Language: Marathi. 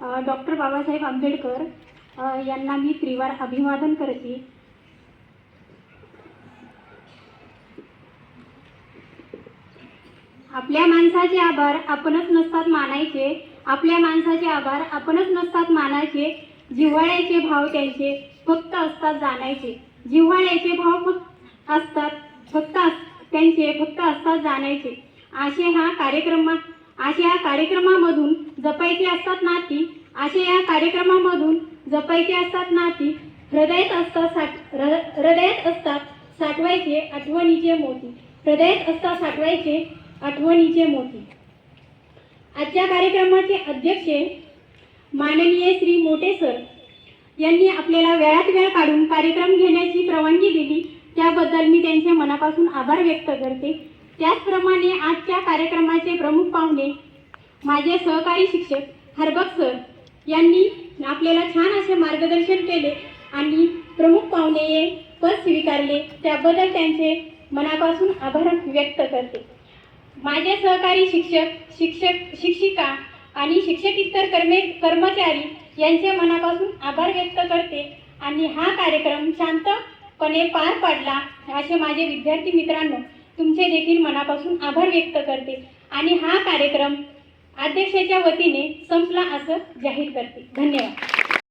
डॉक्टर बाबासाहेब आंबेडकर यांना मी त्रिवार अभिवादन करते. आपल्या माणसाचे आभार आपणच नसतात मानायचे. आपल्या माणसाचे आभार आपणच नसतात मानायचे. जिव्हाळ्याचे भाव त्यांचे फक्त असतात जाणायचे. जिव्हाळ्याचे भाव फक्त असतात फक्त त्यांचे फक्त असतात जाणायचे. असे हा कार्यक्रमा असे या कार्यक्रमामधून जपायचे असतात नाती असे या कार्यक्रमामधून जपायचे असतात नाती हृदयात असतात साठ हृदयात असतात साठवायचे आठवणीचे मोती. हृदयात असतात साठवायचे आठवणीचे मोती. आजच्या कार्यक्रमाचे अध्यक्ष माननीय श्री मोटे सर यांनी आपल्याला वेळात वेळ काढून कार्यक्रम घेण्याची परवानगी दिली. त्याबद्दल मी त्यांचे मनापासून आभार व्यक्त करते. त्याचप्रमाणे आजच्या कार्यक्रमाचे प्रमुख पाहुणे माझे सहकारी शिक्षक हरबक सर यांनी आपल्याला छान असे मार्गदर्शन केले आणि प्रमुख पाहुणे हे पद स्वीकारले त्याबद्दल त्यांचे मनापासून आभार व्यक्त करते. माझे सहकारी शिक्षक शिक्षक शिक्षिका आणि शिक्षक इतर कर्मे कर्मचारी यांचे मनापासून आभार व्यक्त करते आणि हा कार्यक्रम शांतपणे पार पाडला असे माझे विद्यार्थी मित्रांनो तुमचे देखील मनापासून आभार व्यक्त करते. आणि हा कार्यक्रम अध्यक्षाच्या वतीने संपला असं जाहीर करते. धन्यवाद.